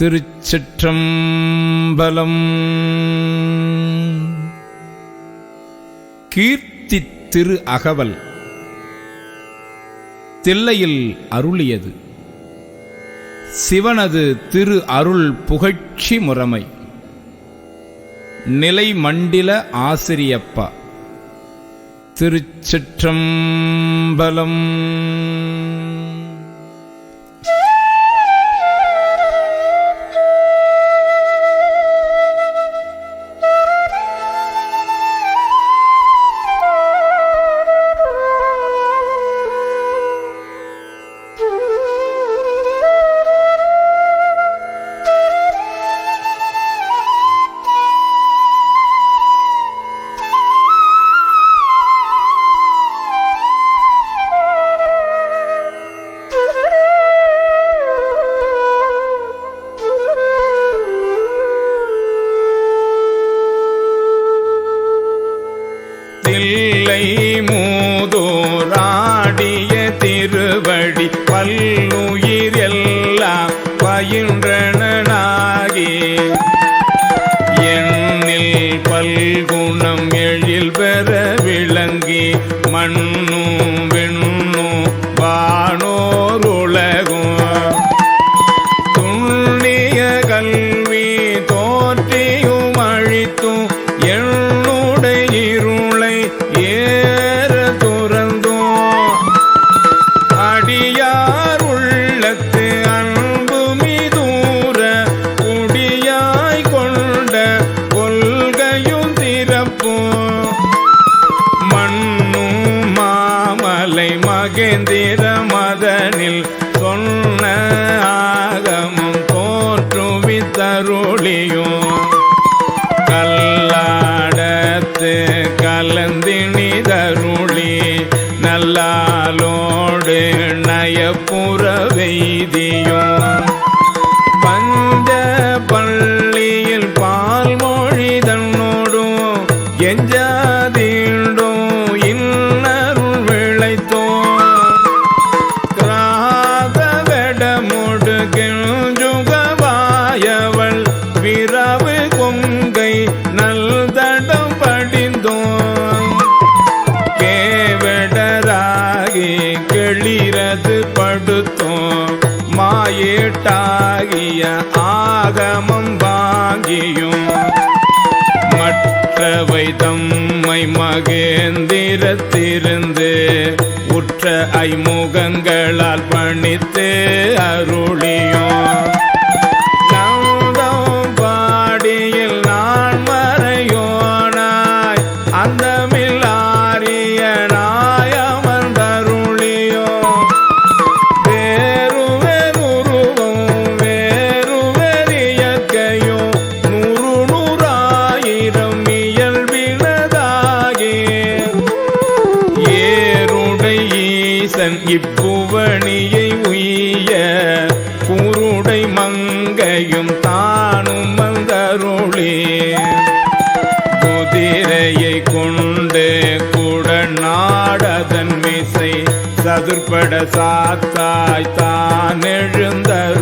திருச்சிற்றம்பலம். கீர்த்தி திரு அகவல் தில்லையில் அருளியது. சிவனது திரு அருள் புகழ்ச்சி முறைமை. நிலை மண்டில ஆசிரியப்பா. திருச்சிற்றம்பலம். மூதோராடிய திருவடி பல்லுயிர் எல்லாம் பயின்றனாகி எண்ணில் பல்குணம் எழில் பெற விளங்கி மண் மகேந்திர மதனில் சொன்ன ஆகமும் தோற்றுவித்தருளியும். கல்லாடத்து கலந்தினிதருளி நல்லாலோடு நயப்புற வெய்தியும். ஆகிய ஆகமம் வாங்கியும். மற்றவை தம்மை மகேந்திரத்திருந்து உற்ற ஐமுகங்களால் பணித்து அருளியும். இப்புவணியை உய்ய குருடை மங்கையும் தானும் வந்தருளே குதிரையை கொண்டு குடநாடதன் மிசை சதுர்பட சாத்தாய் தான் எழுந்தரு